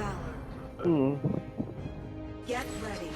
valor. อืม Get ready.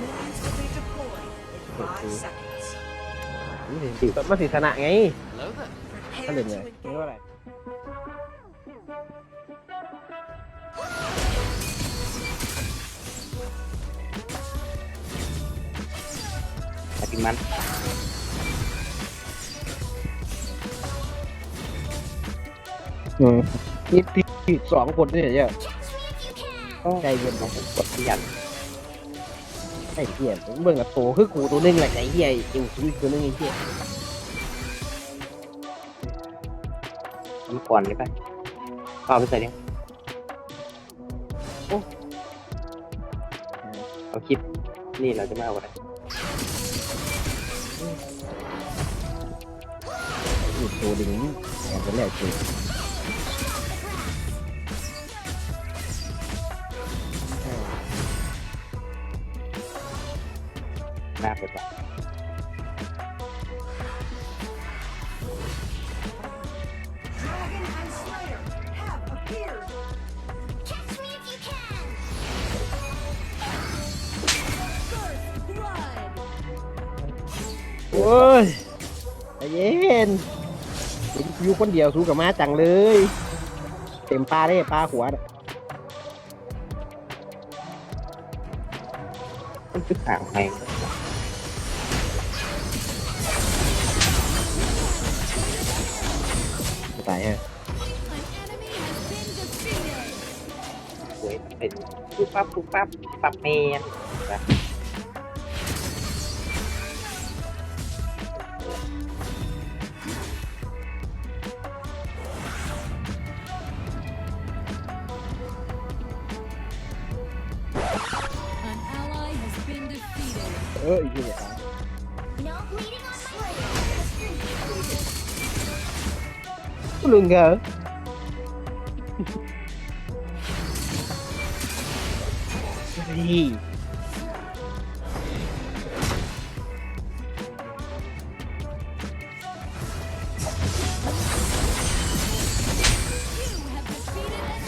Minions will be deployed in five seconds. นี่สิมันสิชนะไง Hello there. ถ้า Prepare เล่น to ไงไม่ว่า engage. อะไร แต่ถึงมันอืมนี่ที่สองคนเนี่ยเนี่ย ใจเย็นต้องกดที่ยันไอ้เหี้ยผมเบิ่งกับโตคือกูตัวหนึงแหละไอ้เหี้ยไอ้กูตัวหนึงไอ้เหี้ยมันก่อนเลยไปก็เอาไปใส่เนี่ยโอ้เอาคิด นี่เราจะไม่เอาอะไรหยุดตัวดึงแอบไปแล้วจริง หน้าเปิดว่ะ Dragon and Slayer have appeared. Catch me if you can! First blood! โอ้ยใจเย็นเห็นอยู่คนเดียวสู้กับมาจังเลย เต็มปลาได้ปลาหัวน่ะมันคือห่างไง ตายฮะ An enemy has been defeated! สวยเป็นปุ๊บปั๊บปุ๊บปั๊บปั๊บเมนนะ An ally has been defeated! เอออีกทีเนี่ยต ลุงเหรอเฮ้ย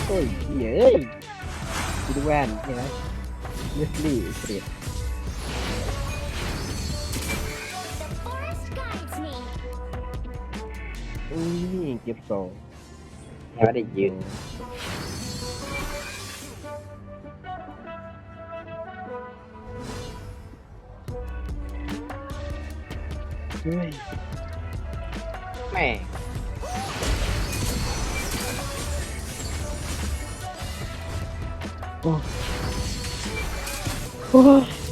โอ้ อุ้ยเก็บสองแค่ว่าได้ยืนเฮ้ยแม่โอ้ย Ultimate!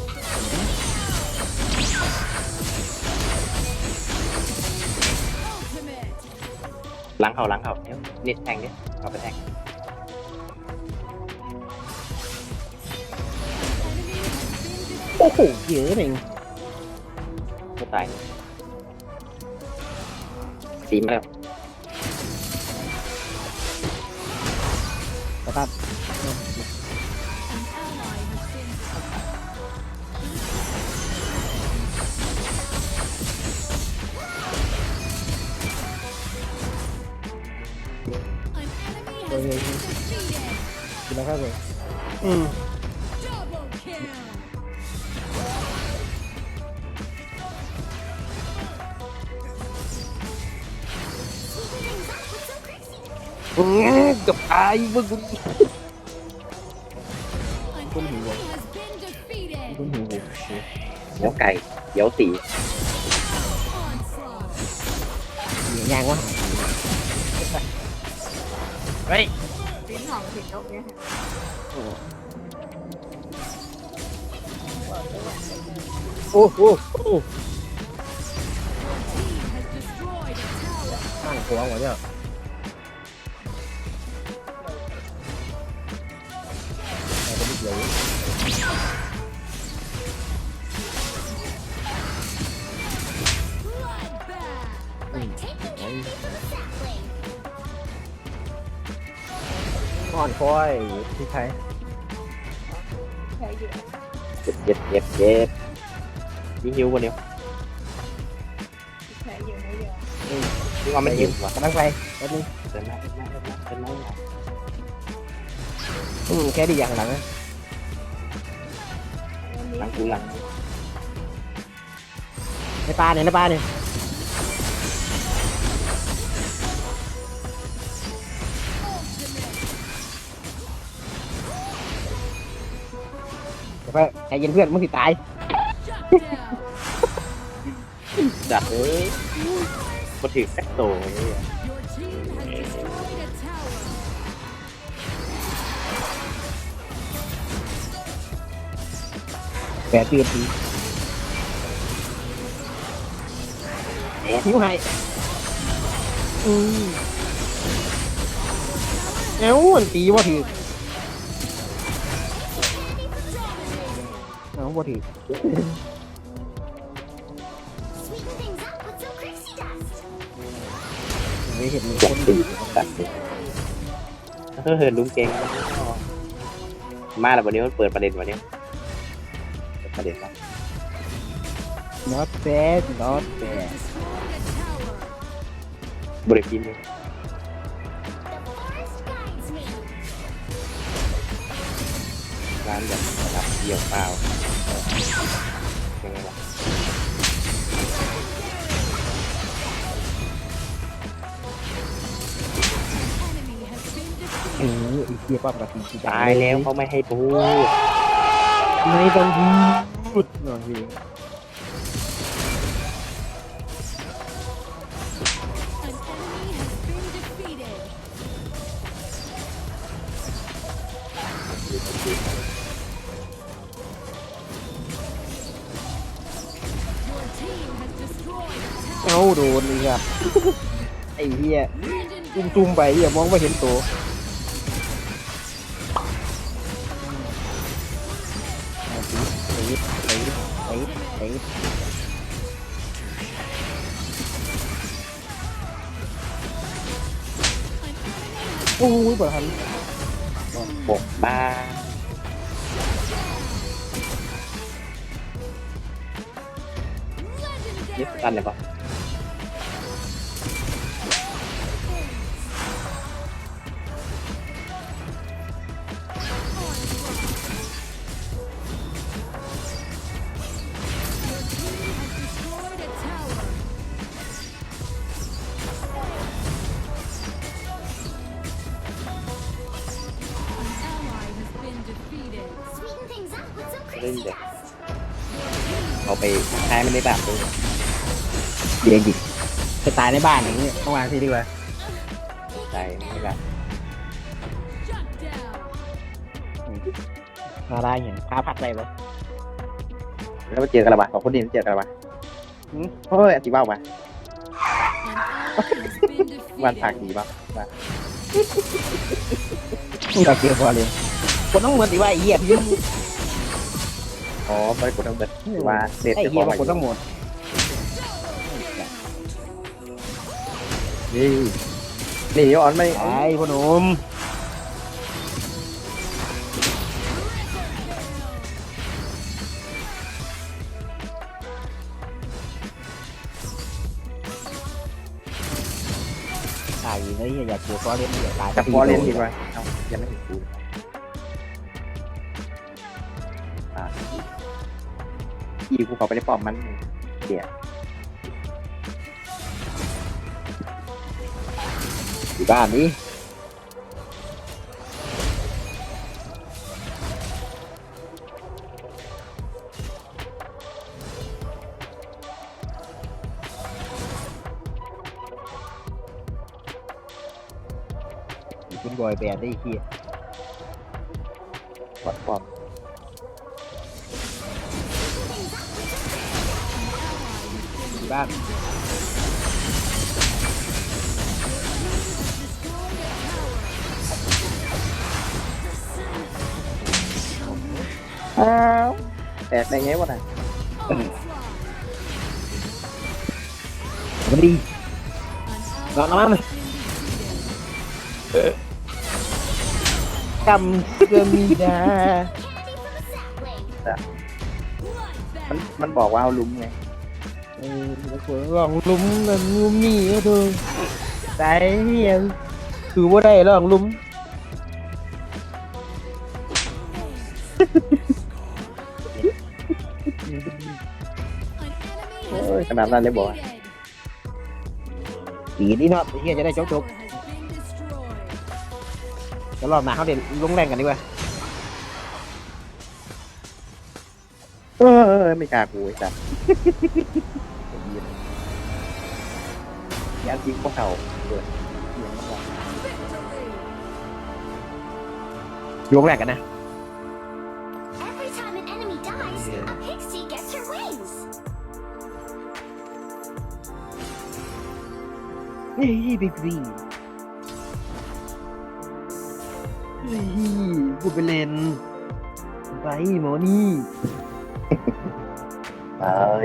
เขาหลังเขาเดี๋ยวเน็ตแทงเนี่ยเอาไปแทง Enemy has been defeated! โอ้โหเยอะเองก็ตายสีมาแล้วกระตับ An enemy has been defeated! กินแล้วครับเลยอืม Double kill! อืมเกับ เดี๋ยวไก่เดี๋ยวสี Onslaught! เหนียงยางวะเฮ้ยลิ้นของผิดนกเนี่ยโอ้โหโอ้โห Team has destroyed a tower! ตั้งหัวหัวเนี่ย อ่อนคอยที่ใครใช้อยู่เจ็บเจ็บเจ็บเจ็บยิงหิววันเดียวใช้อยู่ไม่เยอะยิงว่ามันหิวว่ะกำลังไปแป๊บนึงเดินมาเดินมาเดินมาเดินมาอืมแค่ดีอย่างหลังนะหลังกูหลังในปลาเนี่ยในปลาเนี่ย เดี๋ยวไปใจเย็นเพื่อนมึงสิตาย Shut down. จัดเอ้ยมาถือแซกโตไอ้เหี้ย Your team has destroyed a tower. แปดปีทีนิ้วให้อืมเอ้ามันตีว่าถือ เอ้าว่าถือ Sweeten things up with some Crixie dust. ไม่เห็นมีจัคดนดิดีจัดดิเฮ้ยลุงเก่งมาแล้ววันนี้มันเปิดประเด็นวันนี้เปิดประเด็นครับ not bad not bad Destroyed a tower. บริกินเลย ร้านแบบรับเดี่ยวเปล่ายังไงวะ Enemy has been เอ defeated. อไอ้เหี้ยป้าประตีตายแล้วเขาไม่ให้พูดไม่ต้องพูดหน่อย เอ้าโดนเลยครับ ไอ้เหี้ย Legendary. จุ่มๆไปเหี้ยมองไม่เห็นตัวเอาสิตีตีตีตีโอ้ยบ่ทันปกบ้าเย็บ Legendary. ตันเลยปะ ไปใช้ไม่ได้แบบเลยเดี๋ยวดิจะตายในบ้านอย่างนี้ต้องวางที่ดีกว่าใช้ไม่ได้ Shut down. มาได้อย่างพาพักอะไรบ่แล้วมาเจอกันละบะสองคนนี้เจอกันละบะหืมโอ้ยจีบ้าวะ An ally has been วันผัก defeated. ดีบ้าว่าเราเกี่ยวพอเลยคนต้องเหมือนที่ว่าไอ้เหี้ยพี่ อ๋อไปกดทั้งเบิดว่าเสร็จไอ้จะพเหี้อยมาบางคนต้องหมดนี่นี่ย้อนไม่ไอ้พ่อหนุ่มตายเลยอยากเจอฟอเรนอยากตายจะพอเล่นดีกว่าเอ้ายังไม่ถึงกูเลย อีกูเขาไปในป้อมมันเดี๋ยวอยู่บ้านนี้คุณบอยแบนได้ไอ้เหี้ยวัดป้อม อยู่บ้านอ้าวแตกได้ไงวะน่ะมันดี An Gọn ally lắm. has been defeated. กำเกมีดา Sapling. มัน Bloodbath. มันบอกว่าเอาลุมไง เออแล้วก็ลองลุ้มกันลุ้มนี่ก็ดูใจเฮียคือว่าได้ลองลุ้มโอ้ยขนาดนั้นเลยบอกดีนี่เนาะไอ้เฮียจะได้จบจบจะรอบหน้าเขาเด่นลงแรงกันดีกว่า เออไม่กล้ากูไอ้สัสยันจริงพวกเขาเปิดเสียงมันดัง Victory. อยู่ลงแรงกันนะ Every time an enemy dies, a pixie gets her wings. เฮ้ยบิ๊กซีเฮ้ยพูดไปเล่นไปหมอนี่ ตาย